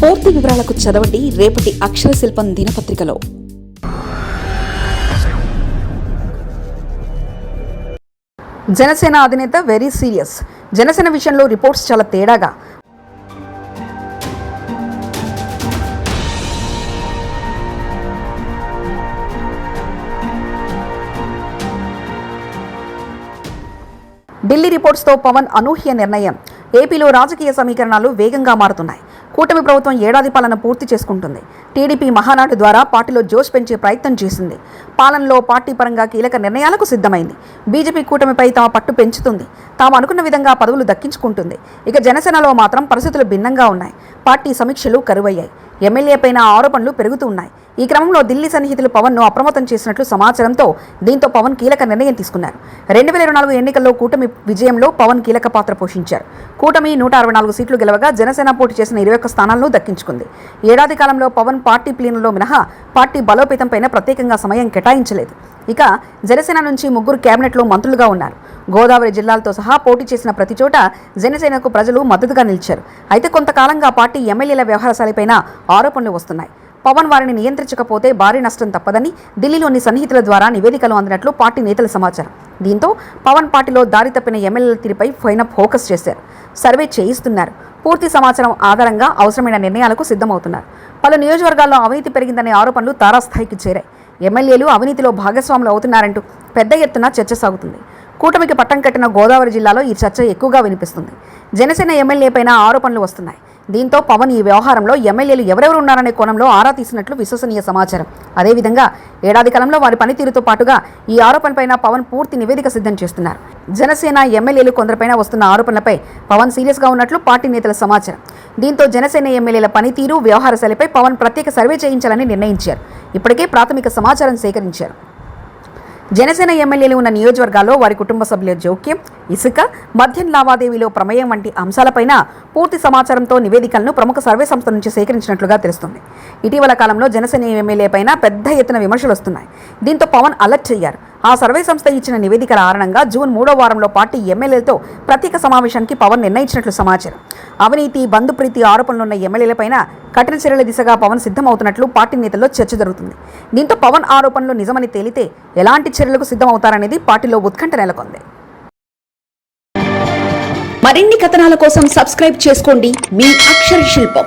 పూర్తి వివరాలకు చదవండి రేపటి అక్షర శిల్పం దినపత్రికలో. జనసేన అధినేత వెరీ సీరియస్ జనసేన విషయంలో రిపోర్ట్స్ చాలా తేడాగా. ఢిల్లీ రిపోర్ట్స్తో పవన్ అనూహ్య నిర్ణయం. ఏపీలో రాజకీయ సమీకరణాలు వేగంగా మారుతున్నాయి. కూటమి ప్రభుత్వం ఏడాది పాలన పూర్తి చేసుకుంటుంది. టీడీపీ మహానాడు ద్వారా పార్టీలో జోష్ పెంచే ప్రయత్నం చేసింది. పాలనలో పార్టీ పరంగా కీలక నిర్ణయాలకు సిద్ధమైంది. బీజేపీ కూటమిపై తమ పట్టు పెంచుతుంది. తాము అనుకున్న విధంగా పదవులు దక్కించుకుంటుంది. ఇక జనసేనలో మాత్రం పరిస్థితులు భిన్నంగా ఉన్నాయి. పార్టీ సమీక్షలు కరువయ్యాయి. ఎమ్మెల్యేపైన ఆరోపణలు పెరుగుతూ ఉన్నాయి. ఈ క్రమంలో ఢిల్లీ సన్నిహితులు పవన్ను అప్రమత్తం చేసినట్లు సమాచారంతో దీంతో పవన్ కీలక నిర్ణయం తీసుకున్నారు. రెండు వేల ఇరవై నాలుగు ఎన్నికల్లో కూటమి విజయంలో పవన్ కీలక పాత్ర పోషించారు. కూటమి నూట అరవై నాలుగు సీట్లు గెలవగా జనసేన పోటీ చేసిన ఇరవై ఒక్క స్థానాలను దక్కించుకుంది. ఏడాది కాలంలో పవన్ పార్టీ ప్లీనలో మినహా పార్టీ బలోపేతంపైన ప్రత్యేకంగా సమయం కేటాయించలేదు. ఇక జనసేన నుంచి ముగ్గురు కేబినెట్లో మంత్రులుగా ఉన్నారు. గోదావరి జిల్లాలతో సహా పోటీ చేసిన ప్రతి చోట జనసేనకు ప్రజలు మద్దతుగా నిలిచారు. అయితే కొంతకాలంగా పార్టీ ఎమ్మెల్యేల వ్యవహారశాలపైన ఆరోపణలు వస్తున్నాయి. పవన్ వారిని నియంత్రించకపోతే భారీ నష్టం తప్పదని ఢిల్లీలోని సన్నిహితుల ద్వారా నివేదికలు అందినట్లు పార్టీ నేతల సమాచారం. దీంతో పవన్ పార్టీలో దారి తప్పిన ఎమ్మెల్యేల తీరుపై పైన ఫోకస్ చేశారు. సర్వే చేయిస్తున్నారు. పూర్తి సమాచారం ఆధారంగా అవసరమైన నిర్ణయాలకు సిద్ధమవుతున్నారు. పలు నియోజకవర్గాల్లో అవినీతి పెరిగిందనే ఆరోపణలు తారాస్థాయికి చేరాయి. ఎమ్మెల్యేలు అవినీతిలో భాగస్వాములు అవుతున్నారంటూ పెద్ద ఎత్తున చర్చ సాగుతుంది. కూటమికి పట్టం కట్టిన గోదావరి జిల్లాలో ఈ చర్చ ఎక్కువగా వినిపిస్తుంది. జనసేన ఎమ్మెల్యేపైన ఆరోపణలు వస్తున్నాయి. దీంతో పవన్ ఈ వ్యవహారంలో ఎమ్మెల్యేలు ఎవరెవరు ఉన్నారనే కోణంలో ఆరా తీసినట్లు విశ్వసనీయ సమాచారం. అదేవిధంగా ఏడాది కాలంలో వారి పనితీరుతో పాటుగా ఈ ఆరోపణపైన పవన్ పూర్తి నివేదిక సిద్ధం చేస్తున్నారు. జనసేన ఎమ్మెల్యేలు కొందరిపైన వస్తున్న ఆరోపణలపై పవన్ సీరియస్గా ఉన్నట్లు పార్టీ నేతల సమాచారం. దీంతో జనసేన ఎమ్మెల్యేల పనితీరు వ్యవహారశైలిపై పవన్ ప్రత్యేక సర్వే చేయించాలని నిర్ణయించారు. ఇప్పటికే ప్రాథమిక సమాచారం సేకరించారు. జనసేన ఎమ్మెల్యేలు ఉన్న నియోజకవర్గాల్లో వారి కుటుంబ సభ్యుల జోక్యం ఇసుక మద్యం లావాదేవీలో ప్రమేయం వంటి అంశాలపైన పూర్తి సమాచారంతో నివేదికలను ప్రముఖ సర్వే సంస్థ నుంచి సేకరించినట్లుగా తెలుస్తుంది. ఇటీవల కాలంలో జనసేన ఎమ్మెల్యే పైన పెద్ద ఎత్తున విమర్శలు వస్తున్నాయి. దీంతో పవన్ అలర్ట్ అయ్యారు. ఆ సర్వే సంస్థ ఇచ్చిన నివేదిక కారణంగా జూన్ మూడో వారంలో పార్టీ ఎమ్మెల్యేలతో ప్రత్యేక సమావేశానికి పవన్ నిర్ణయించినట్లు సమాచారం. అవినీతి బంధుప్రీతి ఆరోపణలున్న ఎమ్మెల్యేలపైన కఠిన చర్యల దిశగా పవన్ సిద్ధమవుతున్నట్లు పార్టీ నేతల్లో చర్చ జరుగుతుంది. దీంతో పవన్ ఆరోపణలు నిజమని తేలితే ఎలాంటి చర్యలకు సిద్ధమవుతారనేది పార్టీలో ఉత్కంఠ నెలకొంది. మరిన్ని కథనాల కోసం సబ్స్క్రైబ్ చేసుకోండి మీ అక్షర శిల్పం.